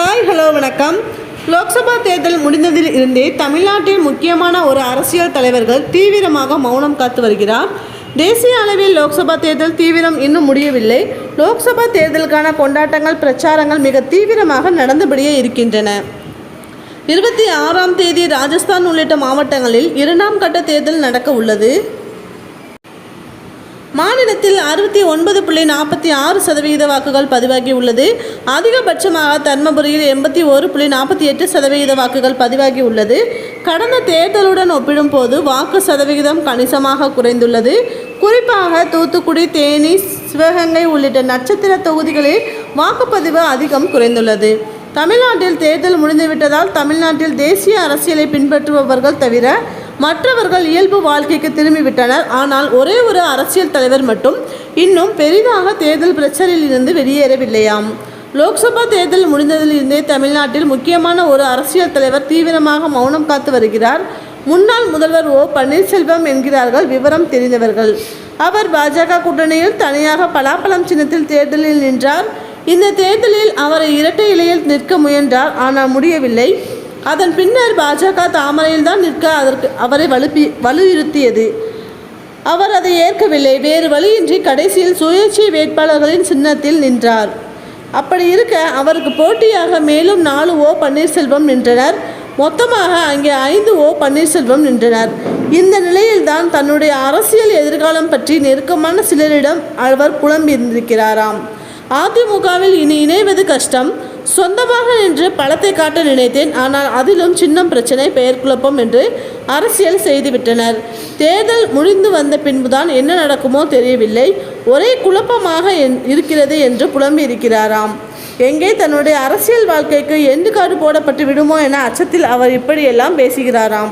Hi hello வணக்கம். லோக்சபா தேர்தல் முடிந்ததில் இருந்தே தமிழ்நாட்டில் முக்கியமான ஒரு அரசியல் தலைவர்கள் தீவிரமாக மௌனம் காத்து வருகிறார். தேசிய அளவில் லோக்சபா தேர்தல் தீவிரம் இன்னும் முடியவில்லை. லோக்சபா தேர்தலுக்கான கொண்டாட்டங்கள் பிரச்சாரங்கள் மிக தீவிரமாக நடந்தபடியே இருக்கின்றன. இருபத்தி ஆறாம் தேதி ராஜஸ்தான் உள்ளிட்ட மாவட்டங்களில் இரண்டாம் கட்ட தேர்தல் நடக்க உள்ளது. மாநிலத்தில் அறுபத்தி ஒன்பது புள்ளி நாற்பத்தி ஆறு சதவிகித வாக்குகள் பதிவாகி உள்ளது. அதிகபட்சமாக தர்மபுரியில் எண்பத்தி ஒரு புள்ளி நாற்பத்தி எட்டு சதவிகித வாக்குகள் பதிவாகி உள்ளது. கடந்த தேர்தலுடன் ஒப்பிடும் போது வாக்கு சதவிகிதம் கணிசமாக குறைந்துள்ளது. குறிப்பாக தூத்துக்குடி தேனி சிவகங்கை உள்ளிட்ட நட்சத்திர தொகுதிகளில் வாக்குப்பதிவு அதிகம் குறைந்துள்ளது. தமிழ்நாட்டில் தேர்தல் முடிந்துவிட்டதால் தமிழ்நாட்டில் தேசிய அரசியலை பின்பற்றுபவர்கள் தவிர மற்றவர்கள் இயல்பு வாழ்க்கைக்கு திரும்பிவிட்டனர். ஆனால் ஒரே ஒரு அரசியல் தலைவர் மட்டும் இன்னும் பெரிதாக தேர்தல் பிரச்சனையில் இருந்து வெளியேறவில்லையாம். லோக்சபா தேர்தல் முடிந்ததிலிருந்தே தமிழ்நாட்டில் முக்கியமான ஒரு அரசியல் தலைவர் தீவிரமாக மௌனம் காத்து வருகிறார். முன்னாள் முதல்வர் ஓ பன்னீர்செல்வம் என்கிறார்கள் விவரம் தெரிந்தவர்கள். அவர் பாஜக கூட்டணியில் தனியாக பலாப்பழம் சின்னத்தில் தேர்தலில் நின்றார். இந்த தேர்தலில் அவரை இரட்டை இலையில் நிற்க முயன்றார். ஆனால் முடியவில்லை. அதன் பின்னர் பாஜக தாமரையில் தான் நிற்க அதற்கு அவரை வலுப்பி வலியுறுத்தியது. அவர் அதை ஏற்கவில்லை. வேறு வழியின்றி கடைசியில் சுயேட்சை வேட்பாளர்களின் சின்னத்தில் நின்றார். அப்படி இருக்க அவருக்கு போட்டியாக மேலும் நாலு ஓ பன்னீர்செல்வம் நின்றனர். மொத்தமாக அங்கே ஐந்து ஓ பன்னீர்செல்வம் நின்றனர். இந்த நிலையில்தான் தன்னுடைய அரசியல் எதிர்காலம் பற்றி நெருக்கமான சிலரிடம் அவர் புலம்பியிருந்திருக்கிறாராம் அதிமுகவில் இனி இணைவது கஷ்டம். சொந்தமாக நின்று பலத்தை காட்ட நினைத்தேன். ஆனால் அதிலும் சின்னம் பிரச்சனை பெயர் குழப்பம் என்று அரசியல் செய்துவிட்டனர். தேர்தல் முடிந்து வந்த பின்புதான் என்ன நடக்குமோ தெரியவில்லை. ஒரே குழப்பமாக என்- இருக்கிறது என்று புலம்பி இருக்கிறாராம். எங்கே தன்னுடைய அரசியல் வாழ்க்கைக்கு எண்டு காடு போடப்பட்டு விடுமோ என அச்சத்தில் அவர் இப்படியெல்லாம் பேசுகிறாராம்.